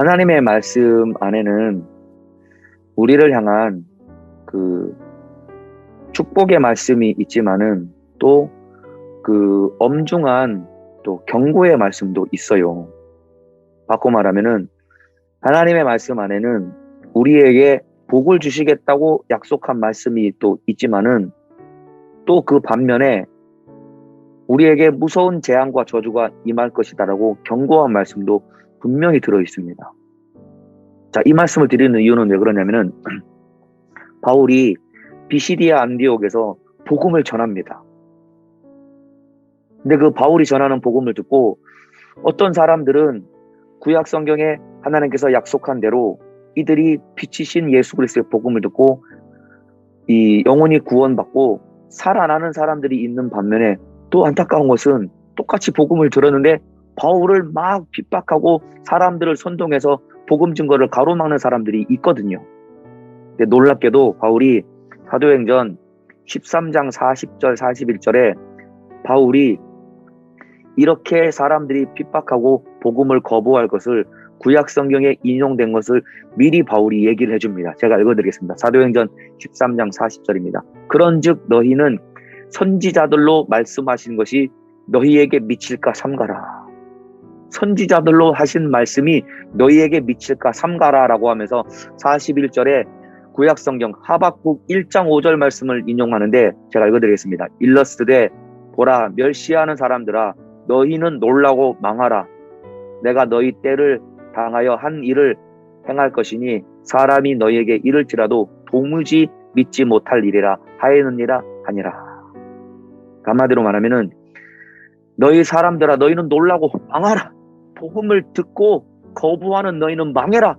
하나님의 말씀 안에는 우리를 향한 그 축복의 말씀이 있지만은 또 그 엄중한 또 경고의 말씀도 있어요. 바꿔 말하면은 하나님의 말씀 안에는 우리에게 복을 주시겠다고 약속한 말씀이 또 있지만은 또 그 반면에 우리에게 무서운 재앙과 저주가 임할 것이다라고 경고한 말씀도 분명히 들어 있습니다. 자, 이 말씀을 드리는 이유는 왜 그러냐면은 바울이 비시디아 안디옥에서 복음을 전합니다. 근데 그 바울이 전하는 복음을 듣고 어떤 사람들은 구약 성경에 하나님께서 약속한 대로 이들이 빛이신 예수 그리스도의 복음을 듣고 이 영혼이 구원받고 살아나는 사람들이 있는 반면에 또 안타까운 것은 똑같이 복음을 들었는데 바울을 막 핍박하고 사람들을 선동해서 복음 증거를 가로막는 사람들이 있거든요. 근데 놀랍게도 바울이 사도행전 13장 40절 41절에 바울이 이렇게 사람들이 핍박하고 복음을 거부할 것을 구약 성경에 인용된 것을 미리 바울이 얘기를 해줍니다. 제가 읽어드리겠습니다. 사도행전 13장 40절입니다. 그런즉 너희는 선지자들로 말씀하신 것이 너희에게 미칠까 삼가라. 선지자들로 하신 말씀이 너희에게 미칠까 삼가라라고 하면서 41절에 구약 성경 하박국 1장 5절 말씀을 인용하는데 제가 읽어드리겠습니다. 일러스되 보라 멸시하는 사람들아 너희는 놀라고 망하라. 내가 너희 때를 당하여 한 일을 행할 것이니 사람이 너희에게 이를지라도 도무지 믿지 못할 일이라 하였느니라 하니라. 한마디로 말하면은 너희 사람들아 너희는 놀라고 망하라. 복음을 듣고 거부하는 너희는 망해라.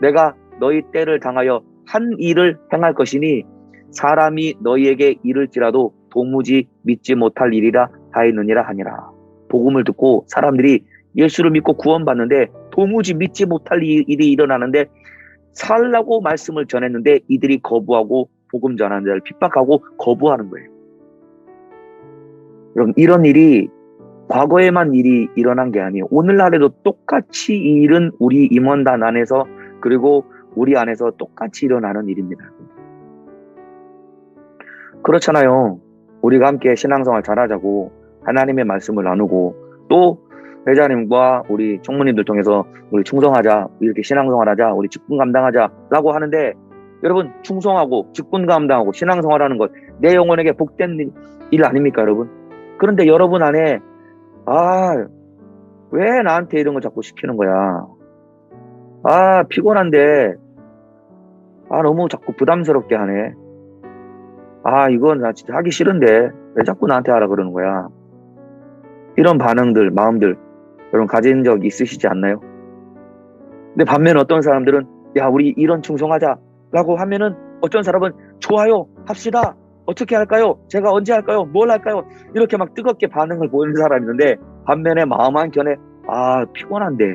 내가 너희 때를 당하여 한 일을 행할 것이니 사람이 너희에게 이를지라도 도무지 믿지 못할 일이라 하였느니라 하니라. 복음을 듣고 사람들이 예수를 믿고 구원받는데 도무지 믿지 못할 일이 일어나는데 살라고 말씀을 전했는데 이들이 거부하고 복음 전하는 자를 핍박하고 거부하는 거예요. 그럼 이런 일이 과거에만 일이 일어난 게 아니에요. 오늘날에도 똑같이 이 일은 우리 임원단 안에서 그리고 우리 안에서 똑같이 일어나는 일입니다. 그렇잖아요. 우리가 함께 신앙생활 잘하자고 하나님의 말씀을 나누고 또 회장님과 우리 총무님들 통해서 우리 충성하자 이렇게 신앙생활하자 우리 직분 감당하자라고 하는데 여러분 충성하고 직분 감당하고 신앙생활하는 것 내 영혼에게 복된 일 아닙니까 여러분? 그런데 여러분 안에 아 왜 나한테 이런 걸 자꾸 시키는 거야? 아 피곤한데 아 너무 자꾸 부담스럽게 하네. 아 이건 나 진짜 하기 싫은데 왜 자꾸 나한테 하라 그러는 거야? 이런 반응들, 마음들 여러분 가진 적 있으시지 않나요? 근데 반면 어떤 사람들은 야 우리 이런 충성하자 라고 하면은 어떤 사람은 좋아요 합시다 어떻게 할까요? 제가 언제 할까요? 뭘 할까요? 이렇게 막 뜨겁게 반응을 보이는 사람이 있는데 반면에 마음 한켠에 아 피곤한데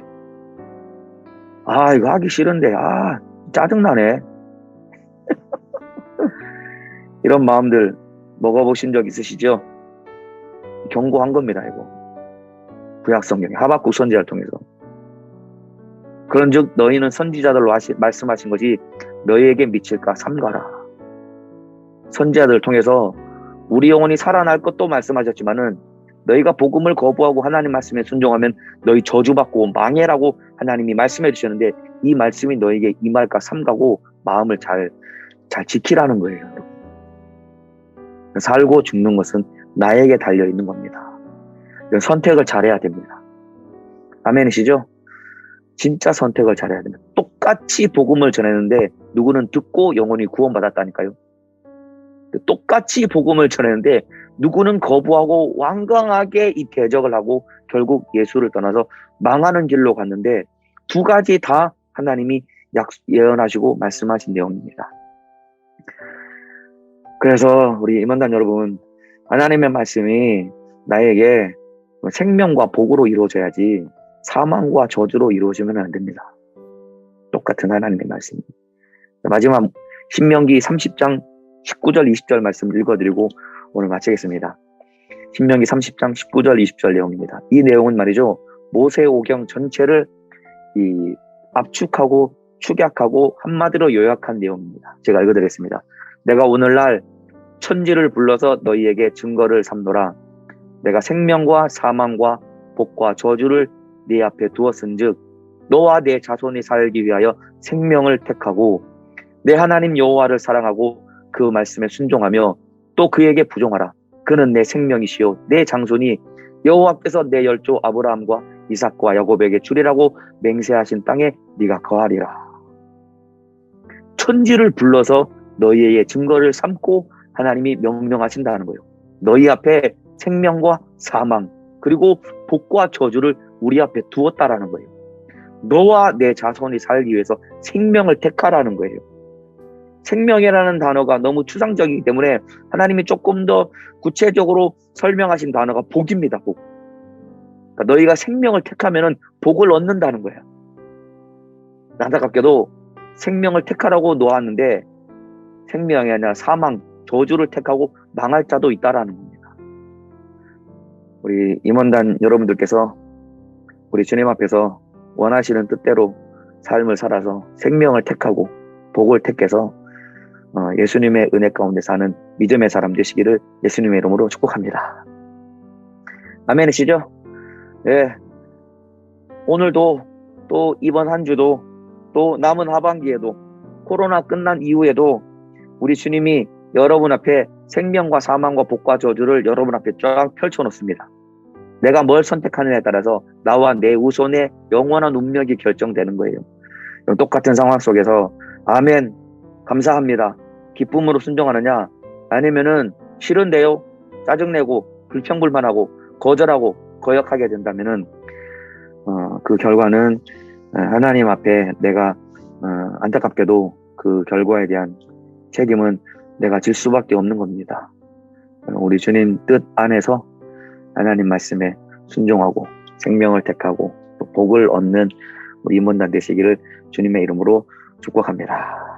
아 이거 하기 싫은데 아 짜증나네 이런 마음들 먹어보신 적 있으시죠? 경고한 겁니다 이거 구약 성경에 하박국 선지자를 통해서 그런즉 너희는 선지자들로 하시, 말씀하신 것이 너희에게 미칠까 삼가라 선지자들을 통해서 우리 영혼이 살아날 것도 말씀하셨지만은 너희가 복음을 거부하고 하나님 말씀에 순종하면 너희 저주받고 망해라고 하나님이 말씀해 주셨는데 이 말씀이 너에게 임할까 삼가고 마음을 잘, 잘 지키라는 거예요. 살고 죽는 것은 나에게 달려 있는 겁니다. 선택을 잘해야 됩니다. 아멘이시죠? 진짜 선택을 잘해야 됩니다. 똑같이 복음을 전했는데 누구는 듣고 영혼이 구원받았다니까요. 똑같이 복음을 전했는데 누구는 거부하고 완강하게 이 대적을 하고 결국 예수를 떠나서 망하는 길로 갔는데 두 가지 다 하나님이 약, 예언하시고 말씀하신 내용입니다. 그래서 우리 임원단 여러분 하나님의 말씀이 나에게 생명과 복으로 이루어져야지 사망과 저주로 이루어지면 안 됩니다. 똑같은 하나님의 말씀. 마지막 신명기 30장 19절 20절 말씀 읽어드리고 오늘 마치겠습니다. 신명기 30장 19절 20절 내용입니다. 이 내용은 말이죠. 모세 오경 전체를 이 압축하고 축약하고 한마디로 요약한 내용입니다. 제가 읽어드리겠습니다. 내가 오늘날 천지를 불러서 너희에게 증거를 삼노라. 내가 생명과 사망과 복과 저주를 네 앞에 두었은즉 너와 내 자손이 살기 위하여 생명을 택하고 내 하나님 여호와를 사랑하고 그 말씀에 순종하며 또 그에게 부종하라. 그는 내 생명이시요 내 장손이 여호와께서 내 열조 아브라함과 이삭과 야곱에게 주리라고 맹세하신 땅에 네가 거하리라. 천지를 불러서 너희의 증거를 삼고 하나님이 명령하신다는 거예요. 너희 앞에 생명과 사망 그리고 복과 저주를 우리 앞에 두었다라는 거예요. 너와 내 자손이 살기 위해서 생명을 택하라는 거예요. 생명이라는 단어가 너무 추상적이기 때문에 하나님이 조금 더 구체적으로 설명하신 단어가 복입니다. 복. 그러니까 너희가 생명을 택하면 복을 얻는다는 거야. 안타깝게도 생명을 택하라고 놓았는데 생명이 아니라 사망, 저주를 택하고 망할 자도 있다라는 겁니다. 우리 임원단 여러분들께서 우리 주님 앞에서 원하시는 뜻대로 삶을 살아서 생명을 택하고 복을 택해서 어, 예수님의 은혜 가운데 사는 믿음의 사람 되시기를 예수님의 이름으로 축복합니다. 아멘이시죠? 예. 오늘도 또 이번 한 주도 또 남은 하반기에도 코로나 끝난 이후에도 우리 주님이 여러분 앞에 생명과 사망과 복과 저주를 여러분 앞에 쫙 펼쳐놓습니다. 내가 뭘 선택하느냐에 따라서 나와 내 우손의 영원한 운명이 결정되는 거예요. 똑같은 상황 속에서 아멘 감사합니다. 기쁨으로 순종하느냐 아니면은 싫은데요 짜증내고 불평불만하고 거절하고 거역하게 된다면은 어, 그 결과는 하나님 앞에 내가 어, 안타깝게도 그 결과에 대한 책임은 내가 질 수밖에 없는 겁니다. 우리 주님 뜻 안에서 하나님 말씀에 순종하고 생명을 택하고 복을 얻는 우리 임원단 되시기를 주님의 이름으로 축복합니다.